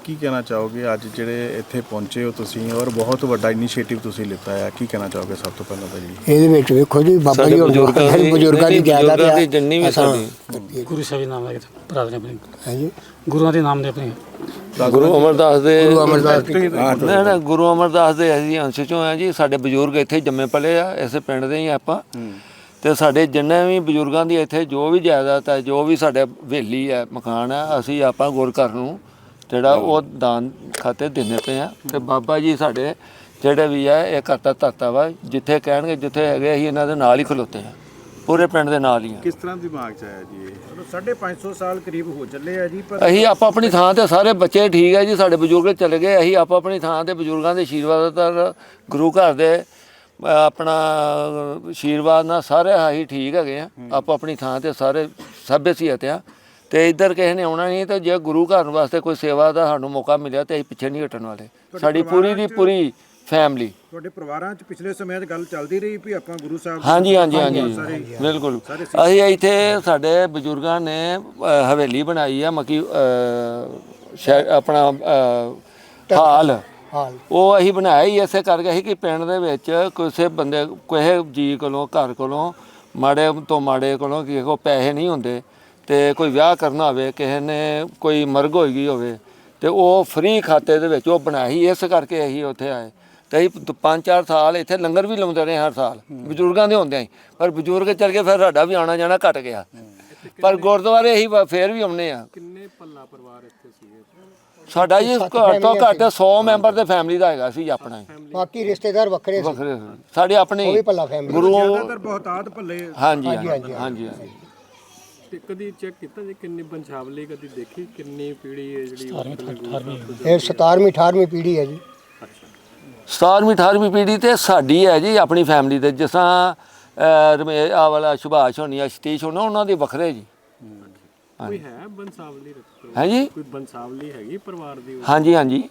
ਕੀ ਕਹਿਣਾ ਚਾਹੋਗੇ? ਅੱਜ ਜਿਹੜੇ ਇੱਥੇ ਪਹੁੰਚੇ ਹੋ ਤੁਸੀਂ ਔਰ ਬਹੁਤ ਵੱਡਾ ਇਨੀਸ਼ੀਏਟਿਵ ਤੁਸੀਂ ਲਿੱਤਾ ਹੈ ਕੀ ਕਹਿਣਾ ਚਾਹੋਗੇ ਸਭ ਤੋਂ ਪਹਿਲਾਂ ਤਾਂ ਜੀ? ਇਹਦੇ ਵਿੱਚ ਵੇਖੋ ਜੀ ਬਾਬਾ ਸਾਡੇ ਜੀ ਹੁਣ ਬਜ਼ੁਰਗਾਂ ਦੀ ਬਜ਼ੁਰਗਾਂ ਦੀ ਜ਼ਿਆਦਾ ਬਜ਼ੁਰਗਾਂ ਦੀ ਜਿੰਨੀ ਵੀ ਸਾਡੀ ਗੁਰੂ ਸਾਹਿਬ ਦੇ ਨਾਮ ਲੈ ਕੇ ਭਰਾ ਦੇ ਆਪਣੇ। ਹੈ ਜੀ? ਗੁਰੂਆਂ ਦੇ ਨਾਮ ਦੇ ਆਪਣੇ। ਗੁਰੂ ਅਮਰਦਾਸ ਦੇ ਗੁਰੂ ਅਮਰਦਾਸ ਜੀ। ਨਾ ਨਾ ਗੁਰੂ ਅਮਰਦਾਸ ਦੇ ਅਸੀਂ ਅੰਸ਼ ਚੋਂ ਆ ਜੀ। ਸਾਡੇ ਬਜ਼ੁਰਗ ਇੱਥੇ ਜੰਮੇ ਪਲੇ ਆ ਇਸੇ ਪਿੰਡ ਦੇ ਹੀ ਆਪਾਂ। ਤੇ ਸਾਡੇ ਜਿੰਨੇ ਵੀ ਬਜ਼ੁਰਗਾਂ ਦੀ ਇੱਥੇ ਜੋ ਵੀ ਜਾਇਦਾਦ ਹੈ ਜੋ ਵੀ ਸਾਡੇ ਹਵੇਲੀ ਹੈ ਮਕਾਨ ਹੈ ਅਸੀਂ ਆਪਾਂ ਗੁਰਘਰ ਨੂੰ ਜਿਹੜਾ ਉਹ ਦਾਨ ਖਾਤੇ ਦਿੰਦੇ ਪਏ ਆ ਤੇ ਬਾਬਾ ਜੀ ਸਾਡੇ ਜਿਹੜੇ ਵੀ ਆ ਇਹ ਕਰਤਾ ਧਰਤਾ ਵਾ ਜਿੱਥੇ ਕਹਿਣਗੇ ਜਿੱਥੇ ਹੈਗੇ ਅਸੀਂ ਇਹਨਾਂ ਦੇ ਨਾਲ ਹੀ ਖਲੋਤੇ ਆ ਪੂਰੇ ਪਿੰਡ ਦੇ ਨਾਲ ਹੀ ਆ ਕਿਸ ਤਰ੍ਹਾਂ ਦਿਮਾਗ 'ਚ ਆਇਆ ਜੀ ਇਹ? ਚਲੋ 550 ਸਾਲ ਕਰੀਬ ਹੋ ਚੱਲੇ ਆ ਜੀ ਪਰ ਅਸੀਂ ਆਪ ਆਪਣੀ ਥਾਂ ਤੇ ਸਾਰੇ ਬੱਚੇ ਠੀਕ ਹੈ ਜੀ ਸਾਡੇ ਬਜ਼ੁਰਗ ਚਲੇ ਗਏ ਅਸੀਂ ਆਪ ਆਪਣੀ ਥਾਂ ਤੇ ਬਜ਼ੁਰਗਾਂ ਦੇ ਆਸ਼ੀਰਵਾਦ ਤਰ ਗੁਰੂ ਘਰ ਦੇ ਆਪਣਾ ਆਸ਼ੀਰਵਾਦ ਨਾਲ ਸਾਰੇ ਅਸੀਂ ਠੀਕ ਹੈਗੇ ਆ। ਆਪ ਆਪਣੀ ਥਾਂ ਤੇ ਸਾਰੇ ਸਭ్య ਸੀਅਤ ਆ। ਤੇ ਇੱਧਰ ਕਿਸੇ ਨੇ ਆਉਣਾ ਨਹੀਂ ਤੇ ਜੇ ਗੁਰੂ ਘਰ ਵਾਸਤੇ ਕੋਈ ਸੇਵਾ ਦਾ ਸਾਨੂੰ ਮੌਕਾ ਮਿਲਿਆ ਤੇ ਅਸੀਂ ਪਿੱਛੇ ਨਹੀਂ ਹਟਣ ਵਾਲੇ। ਸਾਡੀ ਪੂਰੀ ਦੀ ਪੂਰੀ ਫੈਮਿਲੀ ਤੁਹਾਡੇ ਪਰਿਵਾਰਾਂ 'ਚ ਪਿਛਲੇ ਸਮੇਂ 'ਚ ਗੱਲ ਚੱਲਦੀ ਰਹੀ ਵੀ ਆਪਾਂ ਗੁਰੂ ਸਾਹਿਬ ਹਾਂਜੀ ਹਾਂਜੀ ਹਾਂਜੀ ਬਿਲਕੁਲ। ਅਸੀਂ ਇੱਥੇ ਸਾਡੇ ਬਜ਼ੁਰਗਾਂ ਨੇ ਹਵੇਲੀ ਬਣਾਈ ਆ ਮਕੀ ਆਪਣਾ ਹਾਲ। ਹਾਲ। ਉਹ ਅਸੀਂ ਬਣਾਇਆ ਹੀ ਐਸੇ ਕਰਕੇ ਸੀ ਕਿ ਪਿੰਡ ਦੇ ਵਿੱਚ ਕਿਸੇ ਬੰਦੇ ਕਿਸੇ ਜੀ ਕੋਲੋਂ ਘਰ ਕੋਲੋਂ ਮਾੜੇ ਤੋਂ ਮਾੜੇ ਕੋਲੋਂ ਕਿਸੇ ਕੋਲ ਪੈਸੇ ਨਹੀਂ ਹੁੰਦੇ ਤੇ ਕੋਈ ਵਿਆਹ ਕਰਨਾ ਹੋਵੇ ਕਿਸੇ ਨੇ ਕੋਈ ਮਰਗ ਹੋਈ ਗਈ ਹੋਵੇ ਤੇ ਉਹ ਫ੍ਰੀ ਖਾਤੇ ਦੇ ਵਿੱਚ ਉਹ ਬਣਾਈ ਇਸ ਕਰਕੇ ਅਸੀਂ ਉੱਥੇ ਆਏ। ਤੇ ਅਸੀਂ ਪੰਜ ਚਾਰ ਸਾਲ ਇੱਥੇ ਲੰਗਰ ਵੀ ਲਾਉਂਦੇ ਰਹੇ ਹਰ ਸਾਲ। ਬਜ਼ੁਰਗਾਂ ਦੇ ਹੁੰਦੇ ਆਂ ਪਰ ਬਜ਼ੁਰਗ ਚੱਲ ਕੇ ਫਿਰ ਸਾਡਾ ਵੀ ਆਣਾ ਜਾਣਾ ਘਟ ਗਿਆ। ਪਰ ਗੁਰਦੁਆਰੇ ਅਸੀਂ ਫੇਰ ਵੀ ਆਉਨੇ ਆ ਕਿੰਨੇ ਪੱਲਾ ਪਰਿਵਾਰ ਇੱਥੇ? ਸਾਡਾ ਜੀ ਘੱਟ ਤੋਂ ਘੱਟ 100 ਮੈਂਬਰ ਦੇ ਫੈਮਿਲੀ ਦਾ ਹੈਗਾ ਸੀ ਆਪਣਾ ਹੀ। ਬਾਕੀ ਰਿਸ਼ਤੇਦਾਰ ਵੱਖਰੇ ਸੀ। ਵੱਖਰੇ ਸਾਡੇ ਆਪਣੇ ਉਹ ਵੀ ਗੁਰੂ ਜ਼ਿਆਦਾਤਰ ਬਹੁਤਾਤ ਭੱਲੇ ਹਾਂਜੀ ਹਾਂਜੀ ਹਾਂਜੀ ਹਾਂਜੀ ਤੇ ਕਦੀ ਚੈੱਕ ਕੀਤਾ ਜੇ ਕਿੰਨੀ ਬੰਸ਼ਾਵਲੀ ਕਦੀ ਦੇਖੀ? ਕਿੰਨੀ ਪੀੜੀ ਹੈ ਜਿਹੜੀ 18ਵੀਂ ਇਹ 17ਵੀਂ 18ਵੀਂ ਪੀੜ੍ਹੀ ਹੈ ਜੀ। 17ਵੀਂ 18ਵੀਂ ਪੀੜ੍ਹੀ ਤੇ ਸਾਡੀ ਹੈ ਜੀ ਆਪਣੀ ਫੈਮਿਲੀ ਦੇ ਜਿਸਾਂ ਰਮੇ ਆ ਵਾਲਾ ਸੁਭਾਸ਼ ਹੋਣੀ ਆ ਸਤੀਸ਼ ਹੋਣਾ ਉਹਨਾਂ ਦੇ ਵੱਖਰੇ ਜੀ। ਕੋਈ ਹੈ ਬੰਸਾਵਲੀ ਰੱਖੋ। ਹੈ ਜੀ ਕੋਈ ਬੰਸਾਵਲੀ ਹੈਗੀ ਪਰਿਵਾਰ ਦੀ ਹਾਂਜੀ ਹਾਂਜੀ।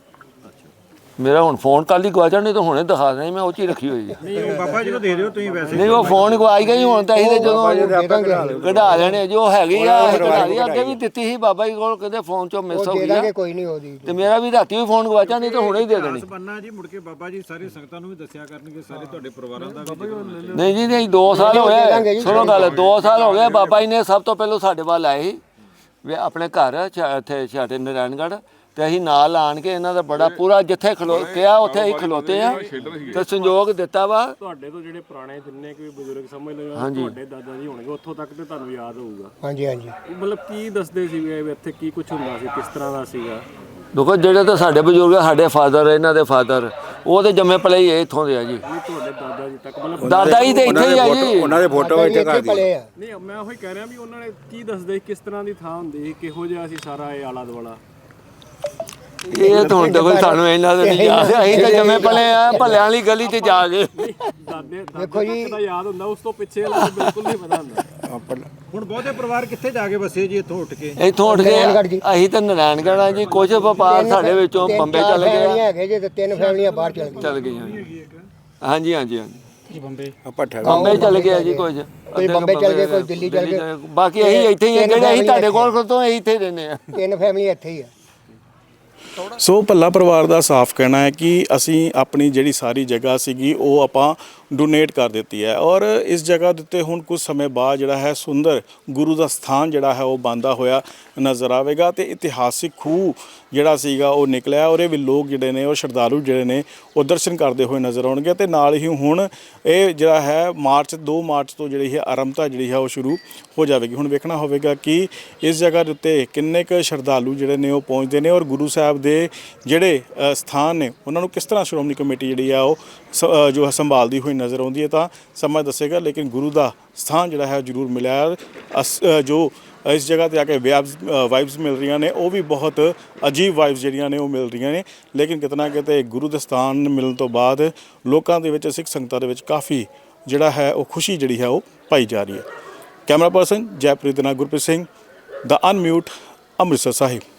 ਮੇਰਾ ਹੁਣ ਫੋਨ ਕੱਲ ਹੀ ਗਵਾਚਾ ਨਹੀਂ ਤਾਂ ਹੁਣੇ ਦਿਖਾ ਦੇਣਾ ਮੈਂ ਉਹ ਚ ਰੱਖੀ ਹੋਈ ਹੈ ਨਹੀਂ ਉਹ ਬਾਬਾ ਜੀ ਨੂੰ ਦੇ ਦਿਓ ਤੁਸੀਂ ਵੈਸੇ। ਨਹੀਂ ਉਹ ਫੋਨ ਗਵਾਈ ਗਈ ਹੁਣ ਤਾਂ ਇਹਦੇ ਜਦੋਂ ਕਢਾ ਲੈਣੇ ਜੋ ਹੈਗੀ ਆ ਇਹ ਕਢਾ ਲਈ। ਅੱਗੇ ਵੀ ਦਿੱਤੀ ਸੀ ਬਾਬਾ ਜੀ ਕੋਲ ਕਹਿੰਦੇ ਫੋਨ ਚੋਂ ਮਿਸ ਹੋ ਗਈ ਆ। ਕੋਈ ਨਹੀਂ ਉਹਦੀ। ਤੇ ਮੇਰਾ ਵੀ ਰਾਤੀ ਵੀ ਫੋਨ ਗਵਾਚਾ ਨਹੀਂ ਤਾਂ ਹੁਣੇ ਹੀ ਦੇ ਦੇਣੀ। ਬੰਨਾ ਜੀ ਮੁੜ ਕੇ ਬਾਬਾ ਜੀ ਸਾਰੇ ਸੰਗਤਾਂ ਨੂੰ ਵੀ ਦੱਸਿਆ ਕਰਨਗੇ ਸਾਰੇ ਤੁਹਾਡੇ ਪਰਿਵਾਰਾਂ ਦਾ ਵੀ। ਨਹੀਂ ਜੀ ਨਹੀਂ 2 ਸਾਲ ਹੋ ਗਏ। ਸੁਣੋ ਗੱਲ 2 ਸਾਲ ਹੋ ਗਏ ਬਾਬਾ ਜੀ ਨੇ ਸਭ ਤੋਂ ਪਹਿਲਾਂ ਸਾਡੇ ਵੱਲ ਆਏ ਸੀ। ਵੀ ਆਪਣੇ ਘਰ ਛ- ਇੱਥੇ ਛਾਟੇ ਨਾਰਾਇਣਗੜ੍ਹ ਤੇ ਅਸੀਂ ਨਾਲ ਆਣ ਕੇ ਇਹਨਾਂ ਦਾ ਬੜਾ ਪੂਰਾ ਜਿੱਥੇ ਖਲੋ ਕਿਹਾ ਉੱਥੇ ਅਸੀਂ ਖਲੋਤੇ ਆ ਤੇ ਸੰਯੋਗ ਦਿੱਤਾ ਵਾ। ਤੁਹਾਡੇ ਤੋਂ ਜਿਹੜੇ ਪੁਰਾਣੇ ਜਿੰਨੇ ਕੋਈ ਬਜ਼ੁਰਗ ਸਮਝ ਲਓ ਤੁਹਾਡੇ ਦਾਦਾ ਜੀ ਹੋਣਗੇ ਉੱਥੋਂ ਤੱਕ ਤੇ ਤੁਹਾਨੂੰ ਯਾਦ ਹੋਊਗਾ। ਹਾਂਜੀ ਹਾਂਜੀ। ਮਤਲਬ ਕੀ ਦੱਸਦੇ ਸੀ ਵੀ ਇੱਥੇ ਕੀ ਕੁਝ ਹੁੰਦਾ ਸੀ ਕਿਸ ਤਰ੍ਹਾਂ ਦਾ ਸੀਗਾ? ਦੇਖੋ ਜਿਹੜੇ ਤਾਂ ਸਾਡੇ ਬਜ਼ੁਰਗ ਆ, ਸਾਡੇ ਫਾਦਰ ਇਹਨਾਂ ਦੇ ਫਾਦਰ ਉਹ ਤੇ ਜੰਮੇ ਪਲੇ ਹੀ ਇੱਥੋਂ ਦੇ ਆ ਜੀ। ਤੁਹਾਡੇ ਦਾਦਾ ਜੀ ਤੱਕ ਮਤਲਬ ਦਾਦਾ ਜੀ ਤੇ ਇੱਥੇ ਹੀ ਆ ਜੀ। ਉਹਨਾਂ ਦੇ ਫੋਟੋ ਇੱਥੇ ਪਲੇ ਆ। ਨਹੀਂ ਮੈਂ ਉਹੀ ਕਹਿ ਰਿਹਾ ਵੀ ਉਹਨਾਂ ਨੇ ਕੀ ਦੱਸਦੇ ਕਿਸ ਤਰ੍ਹਾਂ ਦੀ ਥਾਂ ਹੁੰਦੀ ਸੀ ਕਿਹੋ ਜਿਹਾ ਸੀ ਸਾਰਾ ਇਹ ਆਲਾ ਦੁਆਲਾ ਇਹ ਤਾਂ ਹੁਣ ਦੇਖੋ ਸਾਨੂੰ ਇਹਨਾਂ ਦੇ ਨਹੀਂ ਯਾਦ ਅਸੀਂ ਤਾਂ ਜੰਮੇ ਪਲੇ ਆ ਭੱਲਿਆਂ ਵਾਲੀ ਗਲੀ 'ਚ ਜਾ ਕੇ। ਦਾਦੇ ਦਾਦੇ ਤੱਕ ਦਾ ਯਾਦ ਹੁੰਦਾ ਉਸ ਤੋਂ ਪਿੱਛੇ ਵਾਲਾ ਤਾਂ ਬਿਲਕੁਲ ਨਹੀਂ ਪਤਾ ਹੁੰਦਾ। ਹੁਣ ਬਹੁਤੇ ਪਰਿਵਾਰ ਕਿੱਥੇ ਜਾ ਕੇ ਵਸੇ ਜੀ ਇੱਥੋਂ ਉੱਠ ਕੇ? ਇੱਥੋਂ ਉੱਠ ਕੇ ਨਾਰਾਇਣਗੜ੍ਹ ਜੀ। ਅਸੀਂ ਤਾਂ ਨਾਰਾਇਣਗੜ੍ਹ ਆ ਜੀ ਕੁਝ ਵਪਾਰ ਸਾਡੇ ਵਿੱਚੋਂ ਤਿੰਨ ਬੰਬੇ ਚਾਰ ਚਲੇ ਗਏ ਫੈਮਲੀਆਂ ਆ। ਹੈਗੇ ਜੇ ਤੇ ਤਿੰਨ ਫੈਮਲੀਆਂ ਬਾਹਰ ਚਲ ਗਈਆਂ। ਚਲ ਗਈਆਂ ਹਾਂਜੀ ਹਾਂਜੀ ਹਾਂਜੀ। ਜੀ ਬੰਬੇ। ਭੱਠਾ ਬੰਬੇ ਚਲੇ ਗਏ ਆ ਜੀ ਕੁਝ ਕੋਈ ਬੰਬੇ ਚਲੇ ਗਏ, ਕੋਈ ਦਿੱਲੀ ਚਲੇ ਗਏ। ਬਾਕੀ ਅਸੀਂ ਇੱਥੇ ਹੀ ਆ, ਤਿੰਨ ਜਿਹੜੇ ਅਸੀਂ ਤੁਹਾਡੇ ਕੋਲ ਤੋਂ ਅਸੀਂ ਇੱਥੇ ਹੀ ਰਹਿੰਦੇ ਆ। ਤਿੰਨ ਫੈਮਲੀਆਂ ਇੱਥੇ ਹੀ ਆ। ਸੋ ਭੱਲਾ ਪਰਿਵਾਰ ਦਾ ਸਾਫ਼ ਕਹਿਣਾ ਹੈ ਕਿ ਅਸੀਂ ਆਪਣੀ ਜਿਹੜੀ ਸਾਰੀ ਜਗ੍ਹਾ ਸੀਗੀ ਉਹ ਆਪਾਂ ਡੋਨੇਟ ਕਰ ਦਿੱਤੀ ਹੈ। ਔਰ ਇਸ ਜਗ੍ਹਾ ਦੇ ਉੱਤੇ ਹੁਣ ਕੁਝ ਸਮੇਂ ਬਾਅਦ ਜਿਹੜਾ ਹੈ ਸੁੰਦਰ ਗੁਰੂ ਦਾ ਸਥਾਨ ਜਿਹੜਾ ਹੈ ਉਹ ਬੰਦਾ ਹੋਇਆ ਨਜ਼ਰ ਆਵੇਗਾ ਤੇ ਇਤਿਹਾਸਿਕ ਖੂਹ ਜਿਹੜਾ ਸੀਗਾ ਉਹ ਨਿਕਲਿਆ ਔਰ ਇਹ ਵੀ ਲੋਕ ਜਿਹੜੇ ਨੇ, ਉਹ ਸ਼ਰਧਾਲੂ ਜਿਹੜੇ ਨੇ, ਉਹ ਦਰਸ਼ਨ ਕਰਦੇ ਹੋਏ ਨਜ਼ਰ ਆਉਣਗੇ ਤੇ ਨਾਲ ਹੀ ਹੁਣ ਇਹ ਜਿਹੜਾ ਹੈ ਮਾਰਚ 2 ਮਾਰਚ ਤੋਂ ਜਿਹੜੀ ਹੈ ਆਰੰਭਤਾ ਜਿਹੜੀ ਹੈ ਉਹ ਸ਼ੁਰੂ ਹੋ ਜਾਵੇਗੀ। ਹੁਣ ਵੇਖਣਾ ਹੋਵੇਗਾ ਕਿ ਇਸ ਜਗ੍ਹਾ ਦੇ ਉੱਤੇ ਕਿੰਨੇ ਕੁ ਸ਼ਰਧਾਲੂ ਜਿਹੜੇ ਨੇ ਉਹ ਪਹੁੰਚਦੇ ਨੇ ਔਰ ਗੁਰੂ ਸਾਹਿਬ ਦੇ ਜਿਹੜੇ ਸਥਾਨ ਨੇ, ਉਹਨਾਂ ਨੂੰ ਕਿਸ ਤਰ੍ਹਾਂ ਸ਼੍ਰੋਮਣੀ ਕਮੇਟੀ ਜਿਹੜੀ ਆ ਉਹ ਸ- ਜੋ ਹੈ ਸੰਭਾਲਦੀ ਹੋਈ ਨਜ਼ਰ ਆਉਂਦੀ ਹੈ ਤਾਂ ਸਮਾਂ ਦੱਸੇਗਾ, ਲੇਕਿਨ ਗੁਰੂ ਦਾ ਸਥਾਨ ਜਿਹੜਾ ਹੈ ਜ਼ਰੂਰ ਮਿਲਿਆ ਅਸ- ਜੋ ਇਸ ਜਗ੍ਹਾ ਤੇ ਆ ਕੇ ਵਾਈਬਸ ਵਾਈਬਸ ਮਿਲ ਰਹੀਆਂ ਨੇ, ਉਹ ਵੀ ਬਹੁਤ ਅਜੀਬ ਵਾਈਬਸ ਜਿਹੜੀਆਂ ਨੇ ਉਹ ਮਿਲ ਰਹੀਆਂ ਨੇ। ਲੇਕਿਨ ਕਿਤਨਾ ਕਿਤੇ ਗੁਰੂ ਦੇ ਸਥਾਨ ਮਿਲਣ ਤੋਂ ਬਾਅਦ ਲੋਕਾਂ ਦੇ ਵਿੱਚ, ਸਿੱਖ ਸੰਗਤਾਂ ਦੇ ਵਿੱਚ ਕਾਫੀ ਜਿਹੜਾ ਹੈ ਉਹ ਖੁਸ਼ੀ ਜਿਹੜੀ ਹੈ ਉਹ ਪਾਈ ਜਾ ਰਹੀ ਹੈ। ਕੈਮਰਾ ਪਰਸਨ ਜੈਪ੍ਰੀਤ ਨਾਲ ਗੁਰਪ੍ਰੀਤ ਸਿੰਘ, ਦਾ ਅਨਮਿਊਟ, ਅੰਮ੍ਰਿਤਸਰ ਸਾਹਿਬ।